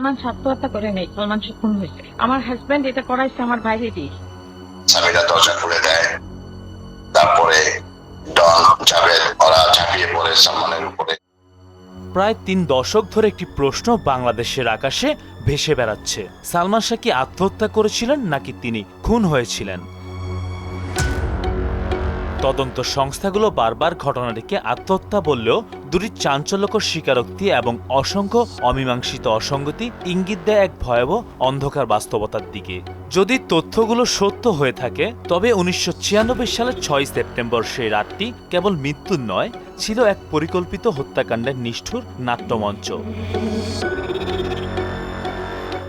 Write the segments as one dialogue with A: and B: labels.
A: সালমান আত্মহত্যা করে নেই সালমান খুন হয়েছে। আমার হাজবেন্ড এটা করাইছে আমার বাইরে দিয়ে।
B: স্বামীরা দরজা খুলে দেয়। তারপরে ডন জাভেদ ওরা ঝাঁপিয়ে পড়ে সালমানের উপরে।
C: প্রায় তিন দশক ধরে একটি প্রশ্ন বাংলাদেশের আকাশে ভেসে বেড়াচ্ছে। সালমান শাহ কি আত্মহত্যা করেছিলেন নাকি তিনি খুন হয়েছিলেন? তদন্ত সংস্থাগুলো বারবার ঘটনাটিকে আত্মহত্যা বললেও দুটি চাঞ্চল্যকর স্বীকারোক্তি এবং অসংখ্য অমীমাংসিত অসঙ্গতি ইঙ্গিত দেয় এক ভয়াবহ অন্ধকার বাস্তবতার দিকে। যদি তথ্যগুলো সত্য হয়ে থাকে, তবে উনিশশো ছিয়ানব্বই সালের ছয় সেপ্টেম্বর সেই রাতটি কেবল মৃত্যুর নয়, ছিল এক পরিকল্পিত হত্যাকাণ্ডের নিষ্ঠুর নাট্যমঞ্চ।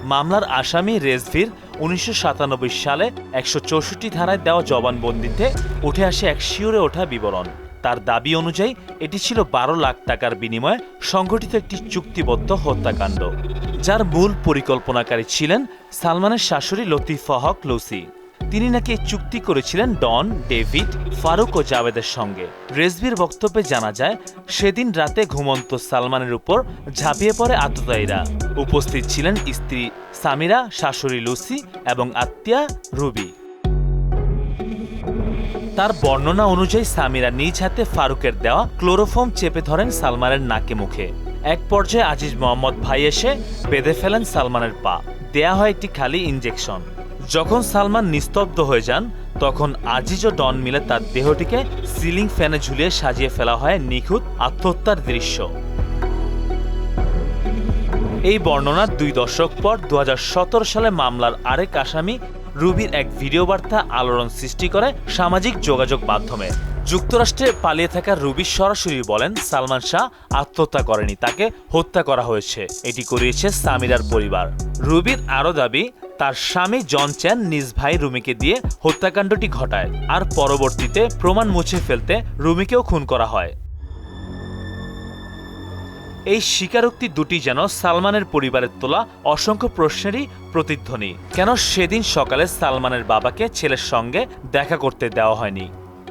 C: মামলার আসামি রেজভির উনিশশো সালে একশো চৌষট্টি ধারায় দেওয়া জবানবন্দিতে উঠে আসে এক শিওরে ওঠা বিবরণ। তার দাবি অনুযায়ী, এটি ছিল বারো লাখ টাকার বিনিময়ে সংঘটিত একটি চুক্তিবদ্ধ হত্যাকাণ্ড, যার মূল পরিকল্পনাকারী ছিলেন সালমানের শাশুড়ি লতিফা হক লুসি। তিনি নাকি চুক্তি করেছিলেন ডন, ডেভিড, ফারুক ও জাভেদের সঙ্গে। রেজবির বক্তব্যে জানা যায়, সেদিন রাতে ঘুমন্ত সালমানের উপর ঝাঁপিয়ে পড়ে আততায়ীরা উপস্থিত ছিলেন স্ত্রী সামিরা, শাশুড়ি লুসি এবং আত্মীয়া রুবি। তার বর্ণনা অনুযায়ী সামিরা নিজ হাতে ফারুকের দেওয়া ক্লোরোফর্ম চেপে ধরেন সালমানের নাকে মুখে। এক পর্যায়ে আজিজ মোহাম্মদ ভাই এসে বেঁধে ফেলেন সালমানের পা। দেয়া হয় একটি খালি ইঞ্জেকশন যখন সালমান নিস্তব্ধ হয়ে যান, তখন আজিজ ও ডন মিলে তার দেহটিকে সিলিং ফ্যানে ঝুলিয়ে সাজিয়ে ফেলা হয় নিখুঁত আত্মহত্যার দৃশ্য। এই বর্ণনার দুই দশক পর দু সালে মামলার আরেক আসামি রুবির এক ভিডিও বার্তা আলোড়ন সৃষ্টি করে সামাজিক যোগাযোগ মাধ্যমে। যুক্তরাষ্ট্রে পালিয়ে থাকা রুবি সরাসরি বলেন, সালমান শাহ আত্মহত্যা করেনি, তাকে হত্যা করা হয়েছে। এটি করিয়েছে সামিরার পরিবার। রুবির আরও দাবি তার স্বামী জন চ্যান নিজ ভাই রুমিকে দিয়ে হত্যাকাণ্ডটি ঘটায়, আর পরবর্তীতে প্রমাণ মুছে ফেলতে রুমিকেও খুন করা হয়। এই স্বীকারোক্তি দুটি যেন সালমানের পরিবারের তোলা অসংখ্য প্রশ্নেরই প্রতিধ্বনি। কেন সেদিন সকালে সালমানের বাবাকে ছেলের সঙ্গে দেখা করতে দেওয়া হয়নি?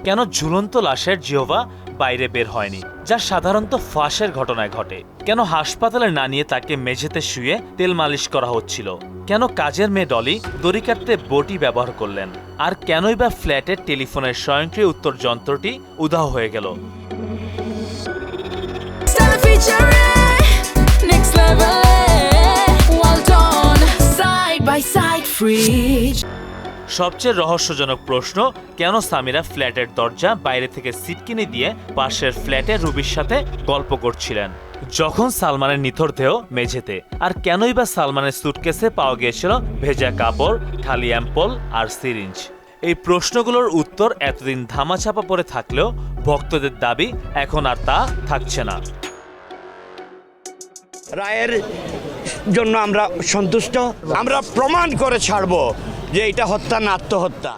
C: কেন ঝুলন্ত লাশের জিহবা বাইরে বের হয়নি, যা সাধারণত ফাঁসের ঘটনায় ঘটে। কেন হাসপাতালে না নিয়ে তাকে মেঝেতে শুয়ে তেল মালিশ করা হচ্ছিল? কেন কাজের মেয়ে ডলি দড়ি কাটতে বটি ব্যবহার করলেন? আর কেনই বা ফ্ল্যাটের টেলিফোনের স্বয়ংক্রিয় উত্তর যন্ত্রটি উধাও হয়ে গেল. সবচেয়ে রহস্যজনক প্রশ্ন, কেন সামিরা ফ্ল্যাটের দরজা বাইরে থেকে সিটকিনি দিয়ে পাশের ফ্ল্যাটে রুবির সাথে গল্প করছিলেন? যখন সালমানের নিথর দেহ মেঝেতে, আর কেনই বা সালমানের সুটকেসে পাওয়া গিয়েছিল ভেজা কাপড় খালি অ্যাম্পল আর সিরিঞ্জ? এই প্রশ্নগুলোর উত্তর এতদিন ধামাচাপা পড়ে থাকলেও ভক্তদের দাবি এখন আর তা থাকছে না।
D: রায়ের জন্য আমরা সন্তুষ্ট। আমরা প্রমাণ করে ছাড়ব। যে এটা হত্যা না আত্মহত্যা।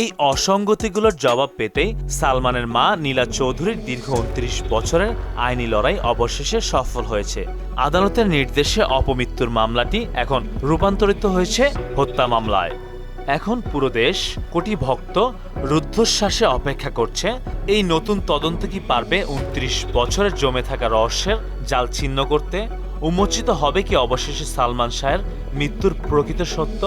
C: এই অসঙ্গতিগুলোর জবাব পেতেই সালমানের মা নীলা চৌধুরীর দীর্ঘ উনত্রিশ বছরের আইনি লড়াই অবশেষে সফল হয়েছে। আদালতের নির্দেশে অপমৃত্যুর মামলাটি এখন রূপান্তরিত হয়েছে হত্যা মামলায়। এখন পুরো দেশ কোটি ভক্ত রুদ্ধশ্বাসে অপেক্ষা করছে এই নতুন তদন্ত কি পারবে? উনত্রিশ বছরের জমে থাকা রহস্যের জাল ছিন্ন করতে উন্মোচিত হবে কি অবশেষে সালমান শাহের মৃত্যুর প্রকৃত সত্য?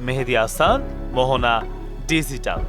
C: মেহেদি আসান মোহনা, ডিজিটাল।